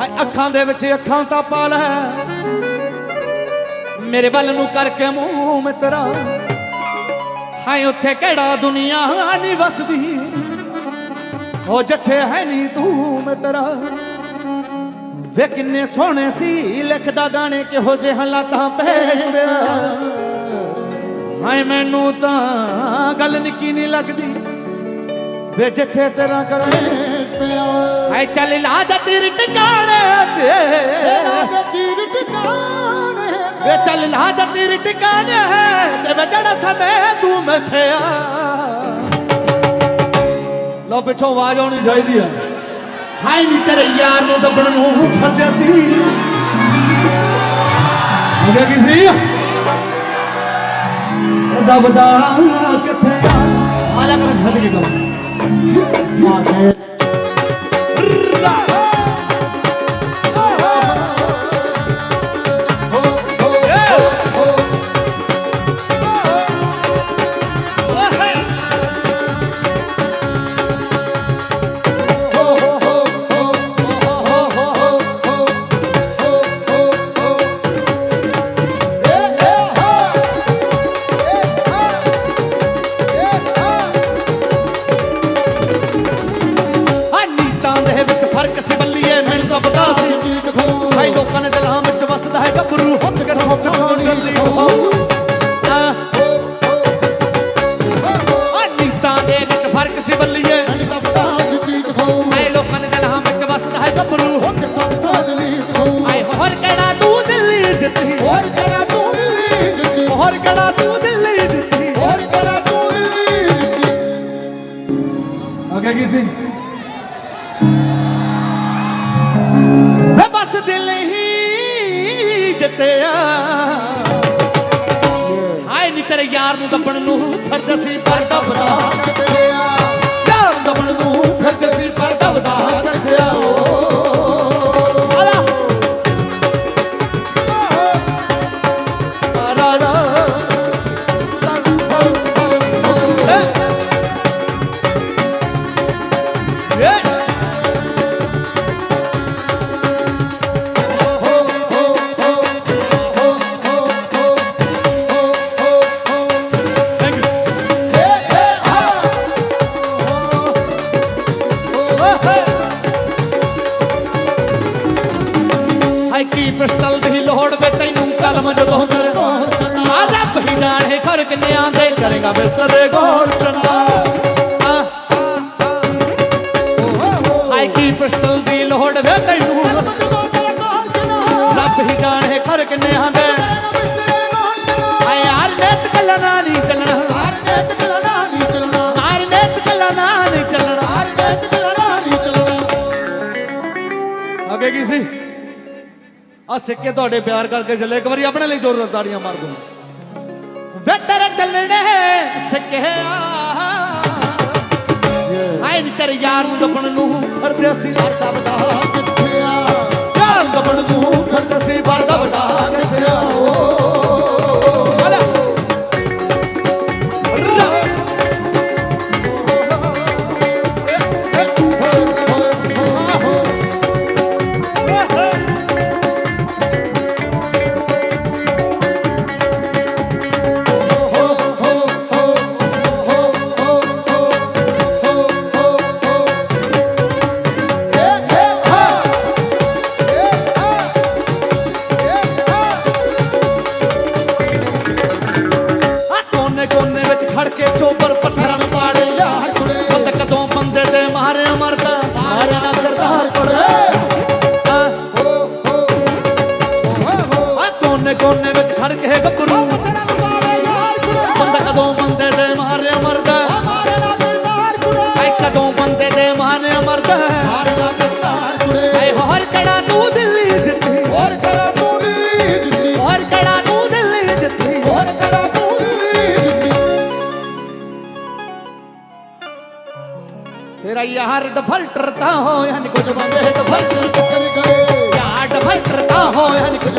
ਹਾਏ, ਅੱਖਾਂ ਦੇ ਵਿੱਚ ਅੱਖਾਂ ਤਾਂ ਪਾ ਲੈ। ਮੇਰੇ ਵੱਲ ਨੂੰ ਕਰਕੇ ਮੂੰਹ ਮਿੱਤਰਾ। ਹਾਏ, ਉੱਥੇ ਕਿਹੜਾ ਦੁਨੀਆ ਨਹੀਂ ਵਸਦੀ। ਹੋ ਜਿੱਥੇ ਹੈ ਨਹੀਂ ਤੂੰ ਮਿੱਤਰਾ। ਵੇ, ਕਿੰਨੇ ਸੋਹਣੇ ਸੀ ਲਿਖਦਾ ਗਾਣੇ, ਕਿਹੋ ਜਿਹੇ ਹਾਲਾਤਾਂ ਪੇਸ਼ ਪਿਆ ਹਾਏ, ਮੈਨੂੰ ਤਾਂ ਗੱਲ ਨਿੱਕੀ ਨਹੀਂ ਲੱਗਦੀ। ਵੇ, ਜਿੱਥੇ ਤੇਰਾ ਕਰੇ ਹਾਏ ਚੱਲ ਲਾ ਜਾ ਤੇਰੇ ਟਿਕਾਣੇ ਤੇ। ਵੇ ਚੱਲ ਲਾ ਜਾ ਤੇਰੇ ਟਿਕਾਣੇ ਤੇ। ਵੇ ਜਿਹੜਾ ਸਮੇਂ ਤੂੰ ਮਥਿਆ ਲੋ ਪਿੱਛੋਂ ਆਵਾਜ਼ ਆਉਣੀ ਚਾਹੀਦੀ ਆ। ਹਾਏ ਨੀ ਤੇਰੇ ਯਾਰ ਨੂੰ ਦੱਬਣ ਨੂੰ ਫਰਦਿਆ ਸੀ। ਮੁੰਡੇ ਕੀ ਸੀ? ਦਬਦਾ ਕਿੱਥੇ ਆ? ਆ ਜਾ ਕਰ ਖੱਜ ਕੇ ਕੰਮ ਆ ਹਾਏ ਯਾਰ ਨੂੰ ਦੱਬਣ ਨੂੰ ਫਿਰਦਾ ਸੀ ਪਰ ਦੱਬਦਾ। ਯਾਰ ਦੱਬਣ ਨੂੰ ਫਿਰਦਾ ਸੀ ਪਰ ਦੱਬਦਾ। ਕਿੰਨਿਆਂ ਦੇ ਕਰੇਗਾ ਬਿਸਤਰ ਗੋਲ ਚੰਦਾ। ਹਾਈ ਕੀ ਪਿਸਤਲ ਦੀ ਲੋੜ ਵੇ ਤੈਨੂੰ। ਰੱਬ ਹੀ ਜਾਣੇ ਘਰ ਕਿੰਨਿਆਂ ਦੇ। ਹਾਏ ਯਾਰ ਨੇਤ ਕੱਲਣਾ ਨਹੀਂ ਚੱਲਣਾ। ਮਾਰ ਨੇਤ ਕੱਲਣਾ ਨਹੀਂ ਚੱਲਣਾ। ਅੱਗੇ ਕੀ ਸੀ? ਆ ਸਿੱਕੇ ਤੁਹਾਡੇ ਪਿਆਰ ਕਰਕੇ ਚੱਲੇ। ਇੱਕ ਵਾਰੀ ਆਪਣੇ ਲਈ ਜ਼ੋਰਦਾਰ ਤਾੜੀਆਂ ਮਾਰ ਦੋ। ਵੇ ਤੇਰੇ ਚੱਲਣੇ ਸਿੱਕੇ ਆ ਹਾਏ ਨੀ ਤੇਰੇ ਯਾਰ ਨੂੰ ਦੱਬਣ ਨੂੰ ਫਿਰਦੇ ਸੀ ਯਾਰ ਨੂੰ ਦੱਬਣ ਨੂੰ ਫਿਰਦੇ ਸੀ ਵਰਦਾ ਵਡਾ। ਆਲਾ ਕੋਨੇ ਕੋਨੇ ਵਿੱਚ ਖੜ ਕੇ ਗੱਭਰੂ ਬੰਦਾ ਕਦੋਂ ਬੰਦੇ ਤੇ ਮਾਰੇ ਮਰਦਾ? ਆਏ ਕਦੋਂ ਬੰਦੇ ਤੇ ਮਾਰੇ ਮਰਦਾ? ਆਏ ਹੋਰ ਕੜਾ ਡਫਲਟਰ ਤਾਂ ਹੋਇਆ ਨੀ ਕੁਝ ਬੰਦੇ। ਡਫਲਟਰ ਯਾਰ ਡਫਲਟਰ ਤਾਂ ਹੋਇਆ ਨੀ ਕੁਝ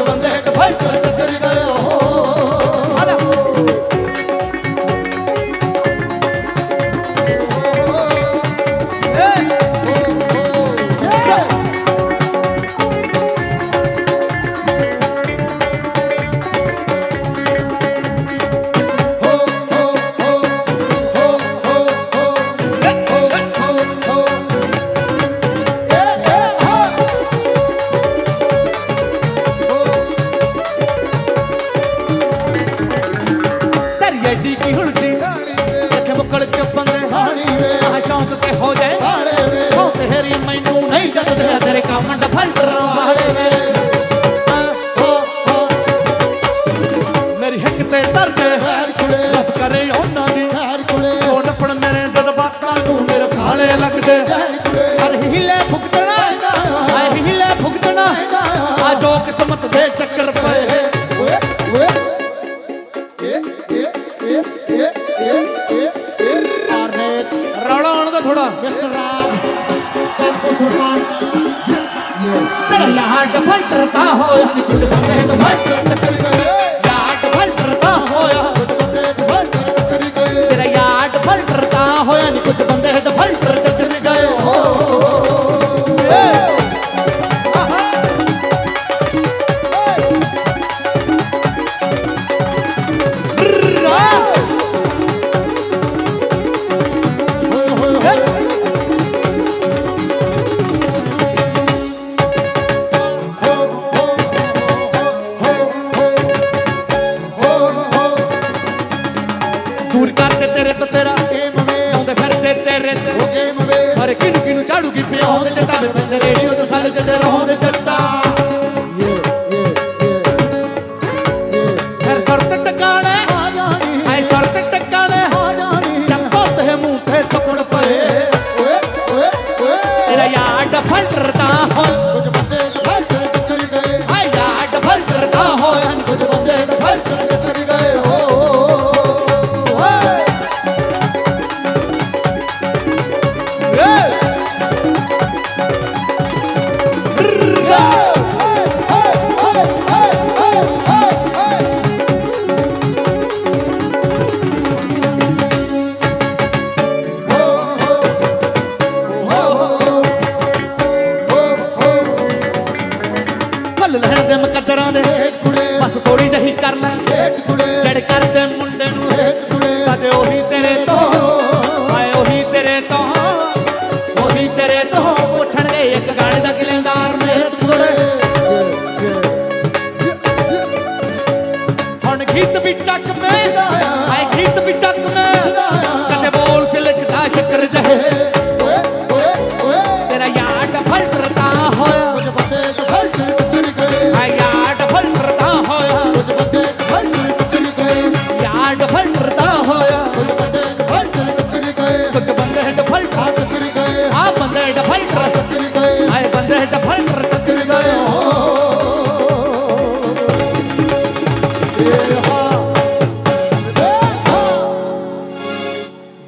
ਲੱਗਦੇ। ਲੱਗਦੇ ਹਰ ਹੀਲੇ ਫੁਕਟਣਾ ਹਰ ਹੀਲੇ ਫੁਕਟਣਾ ਆ ਜੋ ਕਿਸਮਤ ਦੇ ਚੱਕਰ ਪਏ। ਓਏ ਓਏ ਏ ਏ ਏ ਏ ਏ ਏ ਆਰੇ ਰੌਲਾ ਆਉਣ ਦਾ ਥੋੜਾ ਮਿਸਟਰ ਰਾਮ ਸਰਕਾਰ ਤੇਰਾ ਡਫਲਟਰ ਤਾਂ ਹੋਇਆ ਕਿ ਪਿੰਡ ਸੰਗੇ ਡਫਲਟਰ ਝਾੜੂ ਕੀ ਪਿਆਉਂ ਜੱਟਾ ਵੇ ਰੇਡੀਓ ਤੇ ਸਾਲ ਜੱਟ ਰਹੋਂ ਦੇ ਜੱਟਾ